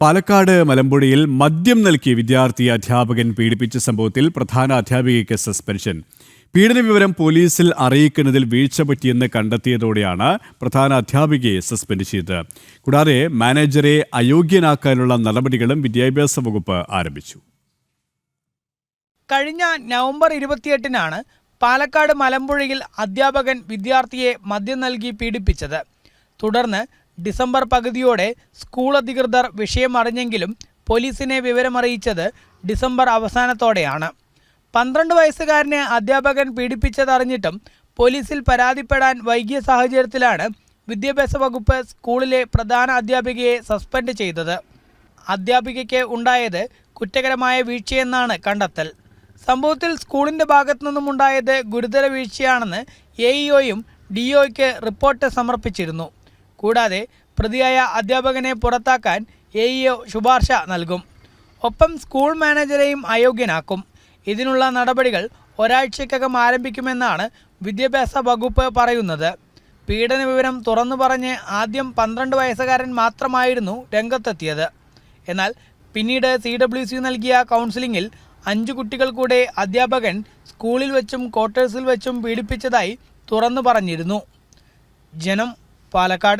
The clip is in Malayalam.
പാലക്കാട് മലമ്പുഴയിൽ മദ്യം നൽകി വിദ്യാർത്ഥി അധ്യാപകൻ പീഡിപ്പിച്ച സംഭവത്തിൽ പ്രധാന അധ്യാപികയ്ക്ക് സസ്പെൻഷൻ. പീഡന വിവരം പോലീസിൽ അറിയിക്കുന്നതിൽ വീഴ്ച പറ്റിയെന്ന് കണ്ടെത്തിയതോടെയാണ് പ്രധാന അധ്യാപികയെ സസ്പെൻഡ് ചെയ്തത്. കൂടാതെ മാനേജറെ അയോഗ്യനാക്കാനുള്ള നടപടികളും വിദ്യാഭ്യാസ വകുപ്പ് ആരംഭിച്ചു. കഴിഞ്ഞ നവംബർ ഇരുപത്തിയെട്ടിനാണ് പാലക്കാട് മലമ്പുഴയിൽ അധ്യാപകൻ വിദ്യാർത്ഥിയെ മദ്യം നൽകി പീഡിപ്പിച്ചത്. തുടർന്ന് ഡിസംബർ പകുതിയോടെ സ്കൂൾ അധികൃതർ വിഷയം അറിഞ്ഞെങ്കിലും പോലീസിനെ വിവരമറിയിച്ചത് ഡിസംബർ അവസാനത്തോടെയാണ്. പന്ത്രണ്ട് വയസ്സുകാരനെ അധ്യാപകൻ പീഡിപ്പിച്ചതറിഞ്ഞിട്ടും പോലീസിൽ പരാതിപ്പെടാൻ വൈകിയ സാഹചര്യത്തിലാണ് വിദ്യാഭ്യാസ വകുപ്പ് സ്കൂളിലെ പ്രധാന അധ്യാപികയെ സസ്പെൻഡ് ചെയ്തത്. അധ്യാപികയ്ക്ക് ഉണ്ടായത് കുറ്റകരമായ വീഴ്ചയെന്നാണ് കണ്ടെത്തൽ. സംഭവത്തിൽ സ്കൂളിന്റെ ഭാഗത്തു നിന്നുമുണ്ടായത് ഗുരുതര വീഴ്ചയാണെന്ന് എ ഇഒയും ഡി ഒയ്ക്ക് റിപ്പോർട്ട് സമർപ്പിച്ചിരുന്നു. കൂടാതെ പ്രതിയായ അധ്യാപകനെ പുറത്താക്കാൻ എ ഇഒ ശുപാർശ നൽകും. ഒപ്പം സ്കൂൾ മാനേജരെയും അയോഗ്യനാക്കും. ഇതിനുള്ള നടപടികൾ ഒരാഴ്ചക്കകം ആരംഭിക്കുമെന്നാണ് വിദ്യാഭ്യാസ വകുപ്പ് പറയുന്നത്. പീഡന വിവരം തുറന്നു പറഞ്ഞ് ആദ്യം പന്ത്രണ്ട് വയസ്സുകാരൻ മാത്രമായിരുന്നു രംഗത്തെത്തിയത്. എന്നാൽ പിന്നീട് സി ഡബ്ല്യു സി നൽകിയ കൗൺസിലിംഗിൽ അഞ്ചു കുട്ടികൾ കൂടെ അധ്യാപകൻ സ്കൂളിൽ വെച്ചും ക്വാർട്ടേഴ്സിൽ വെച്ചും പീഡിപ്പിച്ചതായി തുറന്നു പറഞ്ഞിരുന്നു. ജനം पालकाड़